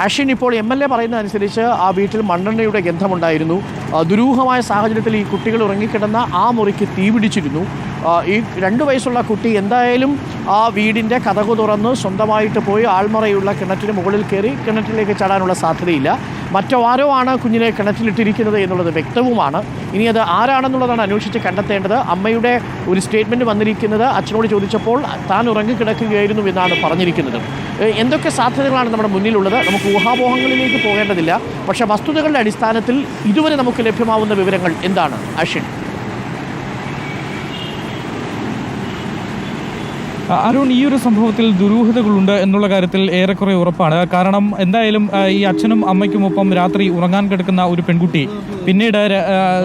ആഷിൻ ഇപ്പോൾ M L A പറയുന്നതനുസരിച്ച് ആ വീട്ടിൽ മണ്ണെണ്ണയുടെ ഗന്ധമുണ്ടായിരുന്നു. ദുരൂഹമായ സാഹചര്യത്തിൽ ഈ കുട്ടികൾ ഉറങ്ങിക്കിടന്ന ആ മുറിക്ക് തീപിടിച്ചിരുന്നു പിടിച്ചിരുന്നു. ഈ രണ്ട് വയസ്സുള്ള കുട്ടി എന്തായാലും ആ വീടിന്റെ കഥകു തുറന്ന് സ്വന്തമായിട്ട് പോയി ആൾമറയുള്ള കിണറ്റിന് മുകളിൽ കയറി കിണറ്റിലേക്ക് ചാടാനുള്ള സാധ്യതയില്ല. മറ്റോ ആണ് കുഞ്ഞിനെ കിണറ്റിലിട്ടിരിക്കുന്നത് എന്നുള്ളത് വ്യക്തവുമാണ്. ഇനി അത് ആരാണെന്നുള്ളതാണ് അന്വേഷിച്ച് കണ്ടെത്തേണ്ടത്. അമ്മയുടെ ഒരു സ്റ്റേറ്റ്മെന്റ് വന്നിരിക്കുന്നത് അച്ഛനോട് ചോദിച്ചപ്പോൾ താൻ ഉറങ്ങിക്കിടക്കുകയായിരുന്നു എന്നാണ് പറഞ്ഞിരിക്കുന്നത്. എന്തൊക്കെ സാധ്യതകളാണ് നമ്മുടെ മുന്നിലുള്ളത്? നമുക്ക് ഊഹാപോഹങ്ങളിലേക്ക് പോകേണ്ടതില്ല. പക്ഷേ വസ്തുതകളുടെ അടിസ്ഥാനത്തിൽ ഇതുവരെ നമുക്ക് ലഭ്യമാവുന്ന വിവരങ്ങൾ എന്താണ്? അഷിൻ അരുൺ ഈ ഒരു സംഭവത്തിൽ ദുരൂഹതകളുണ്ട് എന്നുള്ള കാര്യത്തിൽ ഏറെക്കുറെ ഉറപ്പാണ്. കാരണം എന്തായാലും ഈ അച്ഛനും അമ്മയ്ക്കുമൊപ്പം രാത്രി ഉറങ്ങാൻ കിടക്കുന്ന ഒരു പെൺകുട്ടി പിന്നീട്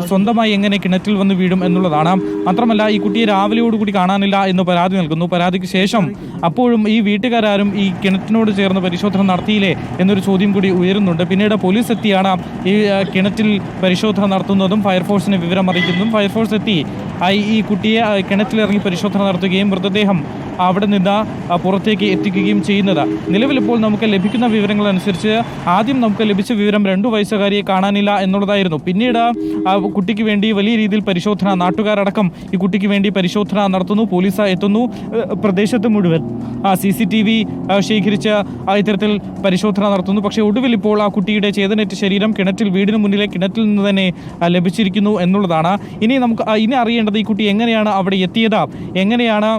സ്വന്തമായി എങ്ങനെ കിണറ്റിൽ വന്ന് വീഴും എന്നുള്ളതാണ്. മാത്രമല്ല ഈ കുട്ടിയെ രാവിലെയോടുകൂടി കാണാനില്ല എന്ന് പരാതി നൽകുന്നു. പരാതിക്ക് ശേഷം അപ്പോഴും ഈ വീട്ടുകാരും ഈ കിണറ്റിനോട് ചേർന്ന് പരിശോധന നടത്തിയില്ലേ എന്നൊരു ചോദ്യം കൂടി ഉയരുന്നുണ്ട്. പിന്നീട് പോലീസ് എത്തിയാണ് ഈ കിണറ്റിൽ പരിശോധന നടത്തുന്നതും ഫയർഫോഴ്സിനെ വിവരം അറിയിക്കുന്നതും ഫയർഫോഴ്സ് എത്തി ഈ കുട്ടിയെ കിണറ്റിലിറങ്ങി പരിശോധന നടത്തുകയും മൃതദേഹം അവിടെ നിന്ന് പുറത്തേക്ക് എത്തിക്കുകയും ചെയ്യുന്നത്. നിലവിലിപ്പോൾ നമുക്ക് ലഭിക്കുന്ന വിവരങ്ങൾ അനുസരിച്ച് ആദ്യം നമുക്ക് ലഭിച്ച വിവരം രണ്ടു വയസ്സുകാരിയെ കാണാനില്ല എന്നുള്ളതായിരുന്നു. പിന്നീട് കുട്ടിക്ക് വേണ്ടി വലിയ രീതിയിൽ പരിശോധന നാട്ടുകാരടക്കം ഈ കുട്ടിക്ക് വേണ്ടി പരിശോധന നടത്തുന്നു പോലീസ് എത്തുന്നു. പ്രദേശത്ത് മുഴുവൻ സി സി ടി വി ശേഖരിച്ച് ഇത്തരത്തിൽ പരിശോധന നടത്തുന്നു. പക്ഷേ ഒടുവിൽ ഇപ്പോൾ ആ കുട്ടിയുടെ ചേതനേറ്റ ശരീരം കിണറ്റിൽ വീടിന് മുന്നിലെ കിണറ്റിൽ നിന്ന് തന്നെ ലഭിച്ചിരിക്കുന്നു എന്നുള്ളതാണ്. ഇനി നമുക്ക് ഇനി ഇനി അറിയേണ്ടത് ഈ കുട്ടി എങ്ങനെയാണ് അവിടെ എത്തിയത്? എങ്ങനെയാണ്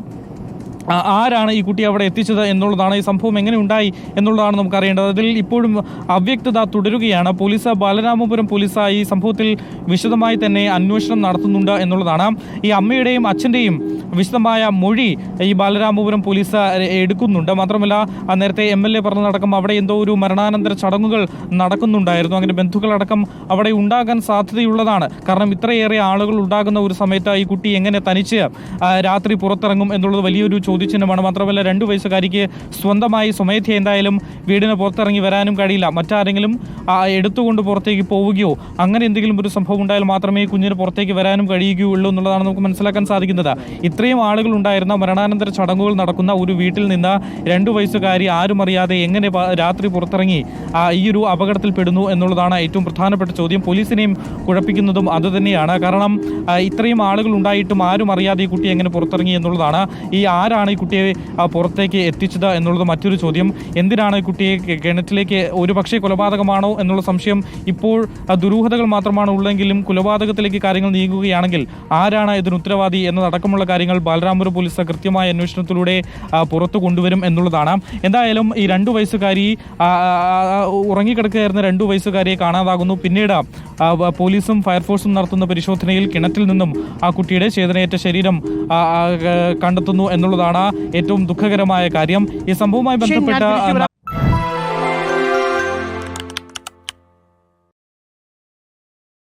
ആരാണ് ഈ കുട്ടി അവിടെ എത്തിച്ചത് എന്നുള്ളതാണ് ഈ സംഭവം എങ്ങനെ ഉണ്ടായി എന്നുള്ളതാണ് നമുക്ക് അറിയേണ്ടത് അതിൽ ഇപ്പോഴും അവ്യക്തത തുടരുകയാണ്. പോലീസ് ബാലരാമപുരം പോലീസ് ഈ സംഭവത്തിൽ വിശദമായി തന്നെ അന്വേഷണം നടത്തുന്നുണ്ട് എന്നുള്ളതാണ്. ഈ അമ്മയുടെയും അച്ഛന്റെയും വിശദമായ മൊഴി ഈ ബാലരാമപുരം പോലീസ് എടുക്കുന്നുണ്ട്. മാത്രമല്ല നേരത്തെ എം എൽ എ പറഞ്ഞതടക്കം അവിടെ എന്തോ ഒരു മരണാനന്തര ചടങ്ങുകൾ നടക്കുന്നുണ്ടായിരുന്നു. അങ്ങനെ ബന്ധുക്കളടക്കം അവിടെ ഉണ്ടാകാൻ സാധ്യതയുള്ളതാണ്. കാരണം ഇത്രയേറെ ആളുകൾ ഉണ്ടാകുന്ന ഒരു സമയത്ത് ഈ കുട്ടി എങ്ങനെ തനിച്ച് രാത്രി പുറത്തിറങ്ങും എന്നുള്ളത് വലിയൊരു ചോദ്യചിഹ്നമാണ്. മാത്രമല്ല രണ്ടു വയസ്സുകാരിക്ക് സ്വന്തമായി സ്വമേധ എന്തായാലും വീടിന് പുറത്തിറങ്ങി വരാനും കഴിയില്ല. മറ്റാരെങ്കിലും എടുത്തുകൊണ്ട് പുറത്തേക്ക് പോവുകയോ അങ്ങനെ എന്തെങ്കിലും ഒരു സംഭവം ഉണ്ടായാൽ മാത്രമേ കുഞ്ഞിന് പുറത്തേക്ക് വരാനും കഴിയുകയുള്ളൂ എന്നുള്ളതാണ് നമുക്ക് മനസ്സിലാക്കാൻ സാധിക്കുന്നത്. ഇത്രയും ആളുകൾ ഉണ്ടായിരുന്ന മരണാനന്തര ചടങ്ങുകൾ നടക്കുന്ന ഒരു വീട്ടിൽ നിന്ന് രണ്ടു വയസ്സുകാരി ആരും അറിയാതെ എങ്ങനെ രാത്രി പുറത്തിറങ്ങി ഈ ഒരു അപകടത്തിൽപ്പെടുന്നു എന്നുള്ളതാണ് ഏറ്റവും പ്രധാനപ്പെട്ട ചോദ്യം. പോലീസിനെയും കുഴപ്പിക്കുന്നതും അതുതന്നെയാണ് കാരണം ഇത്രയും ആളുകൾ ഉണ്ടായിട്ടും ആരും അറിയാതെ ഈ കുട്ടി എങ്ങനെ പുറത്തിറങ്ങി എന്നുള്ളതാണ്. ഈ ആരാണ് ഈ കുട്ടിയെ പുറത്തേക്ക് എത്തിച്ചത് എന്നുള്ളത് മറ്റൊരു ചോദ്യം. എന്തിനാണ് ഈ കുട്ടിയെ കിണറ്റിലേക്ക് ഒരു പക്ഷേ കൊലപാതകമാണോ എന്നുള്ള സംശയം ഇപ്പോൾ ദുരൂഹതകൾ മാത്രമാണ് ഉള്ളെങ്കിലും കൊലപാതകത്തിലേക്ക് കാര്യങ്ങൾ നീങ്ങുകയാണെങ്കിൽ ആരാണ് ഇതിന് ഉത്തരവാദി എന്നതടക്കമുള്ള കാര്യങ്ങൾ ബാലരാമപുരം പോലീസ് കൃത്യമായ അന്വേഷണത്തിലൂടെ പുറത്തു കൊണ്ടുവരും എന്നുള്ളതാണ്. എന്തായാലും ഈ രണ്ടു വയസ്സുകാരി ഉറങ്ങിക്കിടക്കുകയായിരുന്ന രണ്ടു വയസ്സുകാരിയെ കാണാതാകുന്നു. പിന്നീട് പോലീസും ഫയർഫോഴ്സും നടത്തുന്ന പരിശോധനയിൽ കിണറ്റിൽ നിന്നും ആ കുട്ടിയുടെ ചേതനയേറ്റ ശരീരം കണ്ടെത്തുന്നു എന്നുള്ളതാണ് ഏറ്റവും ദുഃഖകരമായ കാര്യം ഈ സംഭവവുമായി ബന്ധപ്പെട്ട.